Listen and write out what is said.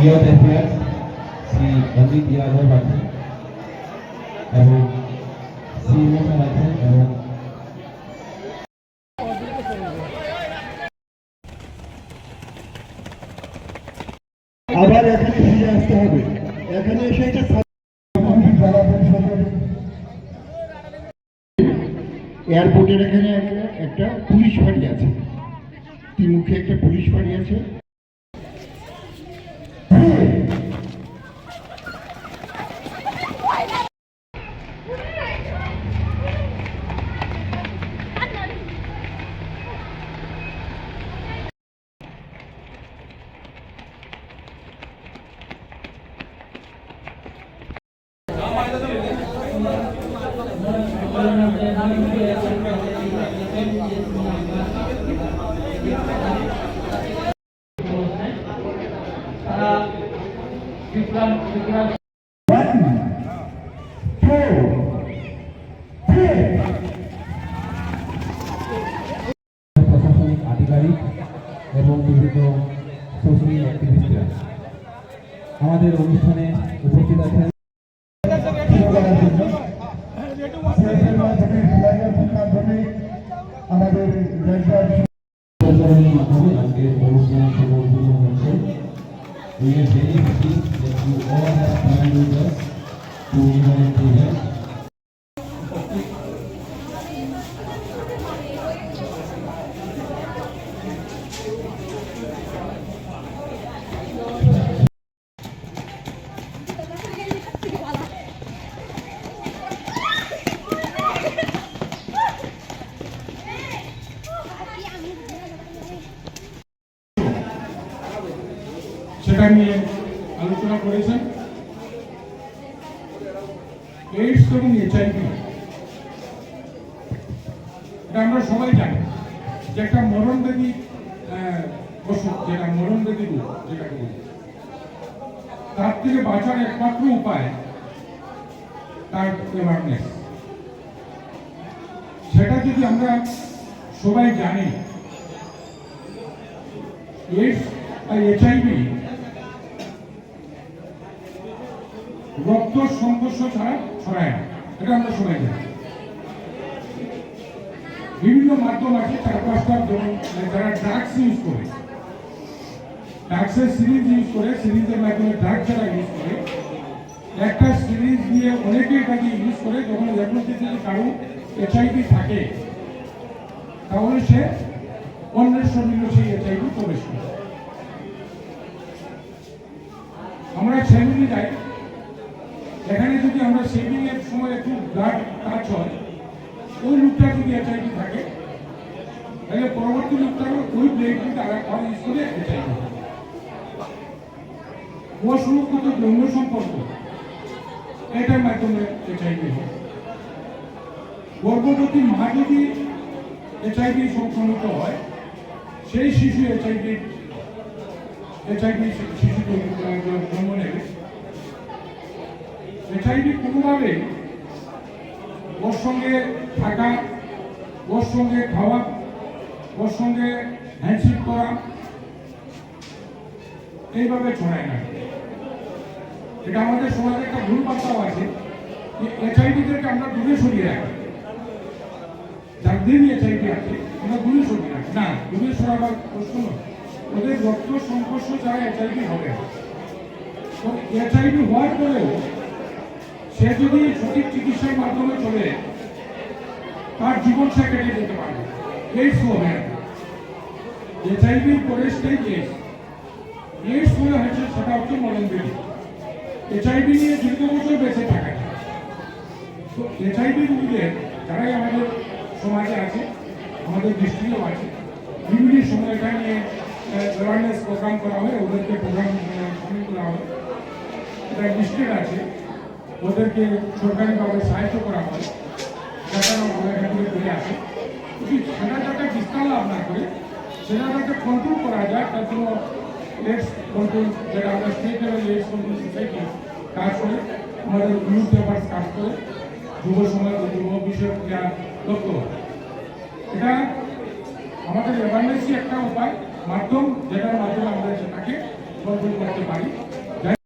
ইয়ত অ্যাফেয়ার্স শ্রী অজিত যাদব আছেন এবং শ্রী মোশন আছেন এবং আবার এখানে ফিরে আসতে হবে। এখানে এসে এয়ারপোর্টের এখানে একটা- পুলিশ ফাঁড়ি আছে। তিনমুখে একটা পুলিশ ফাঁড়ি আছে প্রশাসনিক আধিকারিক এবং বিভিন্ন সোশ্যাল অ্যাক্টিভিস্টরা আমাদের অনুষ্ঠানে উপস্থিত আছেন আমাদের রাজ্যের প্রচারণের মাধ্যমে আজকের অনুষ্ঠান সম্পূর্ণ হচ্ছে We are very happy that you all have joined with us to invite the সেটা নিয়ে আলোচনা করেছেন। এইডস এবং এইচআইভি এটা আমরা সবাই জানি যে একটা আহ, অসুখ যেটা মরণবেদী রোগ যেটাকে বলি। তার থেকে বাঁচার একমাত্র উপায় তার অ্যাওয়ারনেস সেটা যদি আমরা সবাই জানি এইডস আর এইচআইভি রক্ত সংঘর্ষ ছাড়া ছড়ায় না। এটা আমরা বিভিন্ন মাধ্যম আছে, চার পাঁচটা মানে যারা ড্রাগস ইউজ করে। ড্রাগসের সিরিজ ইউজ করে সিরিজের মাধ্যমে ড্রাগ যারা ইউজ করে, একটা সিরিজ দিয়ে অনেকে এটাকে ইউজ করে, যখন দেখুন যে কারও এইচআইভি থাকে, তাহলে সে অন্যের শরীরে সেই এইচআইভি প্রবেশ করে আমরা সেমিনি যাই এখানে যদি আমরা শেভিং এর সময় একটু ব্লাড টাচ হয়, ওই লোকটা যদি এইচআইভি থাকে, তাহলে পরবর্তী লোকটা ওই ব্লেড কিন্তু আর ইউজ করে এইচআইভি অসংখ্যত যৌন সম্পর্ক, এটার মাধ্যমে এইচআইভি হয়। গর্ভবতী মা যদি এইচআইভি সংক্রমিত হয়, সেই শিশু এইচআইভি এইচআইভি শিশু জন্ম নেবে। এইচআইভি কোনোভাবে ওর সঙ্গে থাকা, ওর সঙ্গে খাওয়া, ওর সঙ্গে হ্যান্ডশেক করা, এইভাবে ছড়ায় না। এটা আমাদের সমাজে একটা ভুল বার্তাও আছে। যে এইচআইভিদেরকে আমরা দূরে সরিয়ে রাখি। যাদের এইচআইভি আছে, আমরা দূরে সরিয়ে রাখি। না, দূরে সরাবার প্রশ্ন। ওদের রক্ত সংঘর্ষ ছাড়া এইচআইভি হবে তো এইচআইভি হওয়ার পরেও সে যদি সঠিক চিকিৎসার মাধ্যমে চলে, তার জীবন সে কেটে যেতে পারবে এইডস হবে এইচআইভির পরে স্টেজ এইডস এইডস হলে হয়েছে, সেটা হচ্ছে মরণবেদী এইচআইভি নিয়ে দীর্ঘ বছর বেঁচে থাকা। তো এইচআইভি রোগীদের, যারাই আমাদের সমাজে আছে, আমাদের দৃষ্টিও আছে, বিভিন্ন সময় এটা নিয়ে অ্যাওয়ারনেস প্রোগ্রাম করা হয়, ওদেরকে প্রোগ্রাম করা হয়। এটা ডিস্ট্রিক্ট আছে। ওদেরকে সরকারিভাবে সাহায্য করা হয়। যাতে ওরা এখান থেকে ঘুরে আসে। সেটা যাতে বিস্তার লাভ না করে যাতে কন্ট্রোল করা যায়, তার জন্য লেটস কন্ট্রোল যেটা আমরা state level let's control society কাজ করে, আমাদের ইউথ পেপার্স কাজ করে, যুব সমাজ যুব বিষয়ক ক্রিয়া দপ্তর এটা আমাদের অ্যাওয়ারনেসই একটা উপায়, মাধ্যম যেটার মাধ্যমে আমরা সেটাকে কন্ট্রোল করতে পারি।